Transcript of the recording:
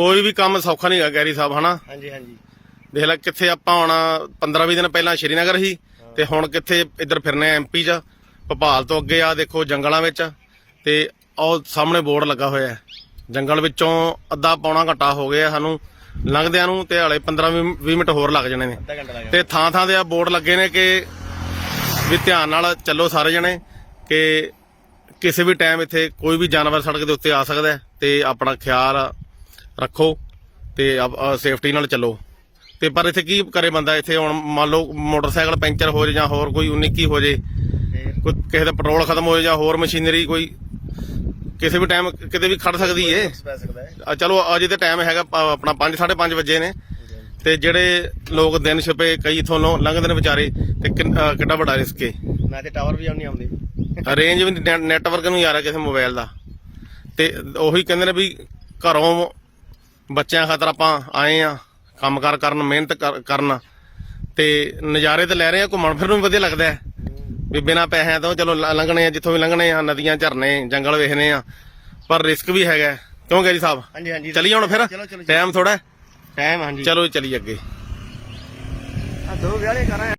ਕੋਈ ਵੀ ਕੰਮ ਸੌਖਾ ਨਹੀਂ ਹੈਗਾ ਗੈਰੀ ਸਾਹਿਬ ਹਨਾ? ਹਾਂਜੀ ਹਾਂਜੀ। ਦੇਖ ਲੈ ਕਿੱਥੇ ਆਪਾਂ ਹੁਣ 15-20 ਦਿਨ ਪਹਿਲਾਂ ਸ਼੍ਰੀਨਗਰ ਸੀ ਤੇ ਹੁਣ ਕਿੱਥੇ ਇੱਧਰ ਫਿਰਨੇ ਐਮਪੀ ਚ ਭੋਪਾਲ ਤੋਂ ਅੱਗੇ ਆ ਦੇਖੋ ਜੰਗਲਾਂ ਵਿੱਚ ਤੇ ਉਹ ਸਾਹਮਣੇ ਬੋਰਡ ਲੱਗਾ ਹੋਇਆ ਹੈ। ਜੰਗਲ ਵਿੱਚੋਂ ਅੱਧਾ ਪੌਣਾ ਘੰਟਾ ਹੋ ਗਿਆ ਸਾਨੂੰ ਲੰਘਦਿਆਂ ਨੂੰ ਤੇ ਹਲੇ 15-20 ਮਿੰਟ ਹੋਰ ਲੱਗ ਜਾਣੇ ਨੇ। ਤੇ ਥਾਂ ਥਾਂ ਤੇ ਆ ਬੋਰਡ ਲੱਗੇ ਨੇ ਕਿ ਵੀ ਧਿਆਨ ਨਾਲ ਚੱਲੋ ਸਾਰੇ ਜਣੇ ਕਿ ਕਿਸੇ ਵੀ ਟਾਈਮ ਇੱਥੇ ਕੋਈ ਵੀ ਜਾਨਵਰ ਸੜਕ ਦੇ ਉੱਤੇ ਆ ਸਕਦਾ ਤੇ ਆਪਣਾ ਖਿਆਲ ਰੱਖੋ ਤੇ ਸੇਫਟੀ ਨਾਲ ਚੱਲੋ। ਤੇ ਪਰ ਇੱਥੇ ਕੀ ਕਰੇ ਬੰਦਾ? ਇੱਥੇ ਹੁਣ ਮੰਨ ਲਓ ਮੋਟਰਸਾਈਕਲ ਪੈਂਚਰ ਹੋ ਜੇ ਜਾਂ ਹੋਰ ਕੋਈ 19 ਕੀ ਹੋ ਜੇ ਕੋਈ ਕਿਸੇ ਦਾ ਪੈਟਰੋਲ ਖਤਮ ਹੋ ਜੇ ਜਾਂ ਹੋਰ ਮਸ਼ੀਨਰੀ ਕੋਈ ਕਿਸੇ ਵੀ ਟਾਈਮ ਕਿਤੇ ਵੀ ਖੜ ਸਕਦੀ ਏ। ਚਲੋ ਅਜੇ ਤੇ ਟਾਈਮ ਹੈਗਾ ਆਪਣਾ 5 5:30 ਵਜੇ ਨੇ। ਤੇ ਜਿਹੜੇ ਲੋਕ ਦਿਨ ਛਪੇ ਕਈ ਇਥੋਂ ਲੰਘਦੇ ਨੇ ਵਿਚਾਰੇ ਤੇ ਕਿੱਡਾ ਵੱਡਾ ਰਿਸਕ ਏ। ਮੈਂ ਤੇ ਟਾਵਰ ਵੀ ਆਉਣੀ ਆਉਂਦੀ। ਰੇਂਜ ਵੀ ਨੈਟਵਰਕ ਨੂੰ ਯਾਰ ਕਿਸੇ ਮੋਬਾਈਲ ਦਾ। ਤੇ ਉਹੀ ਕਹਿੰਦੇ ਨੇ ਵੀ ਘਰੋਂ ਬੱਚਿਆਂ ਖਾਤਰ ਆਪਾਂ ਆਏ ਆ ਕੰਮਕਾਰ ਕਰਨ ਮਿਹਨਤ ਕਰ- ਕਰਨ। ਤੇ ਨਜ਼ਾਰੇ ਤੇ ਲੈ ਰਹੇ ਆ ਘੁੰਮਣ ਫਿਰਨ ਨੂੰ ਵੀ ਵਧੀਆ ਲੱਗਦਾ ਵੀ ਬਿਨਾ ਪੈਸਿਆਂ ਤੋਂ ਚਲੋ ਲੰਘਣੇ ਆ ਜਿੱਥੋਂ ਵੀ ਲੰਘਣੇ ਆ ਨਦੀਆਂ ਝਰਨੇ ਜੰਗਲ ਵੇਖਣੇ ਆ। ਪਰ ਰਿਸਕ ਵੀ ਹੈਗਾ। ਕਿਉਂ ਗੈਰੀ ਸਾਹਿਬ? ਹਾਂਜੀ ਹਾਂਜੀ। ਚਲੀ ਹੁਣ ਫਿਰ? ਟਾਈਮ ਥੋੜਾ ਟਾਈਮ ਹਾਂਜੀ। ਚਲੋ ਚਲੀ ਅੱਗੇ। ਆ ਦੋ ਵਿਆਹਲੇ ਕਰਾਂ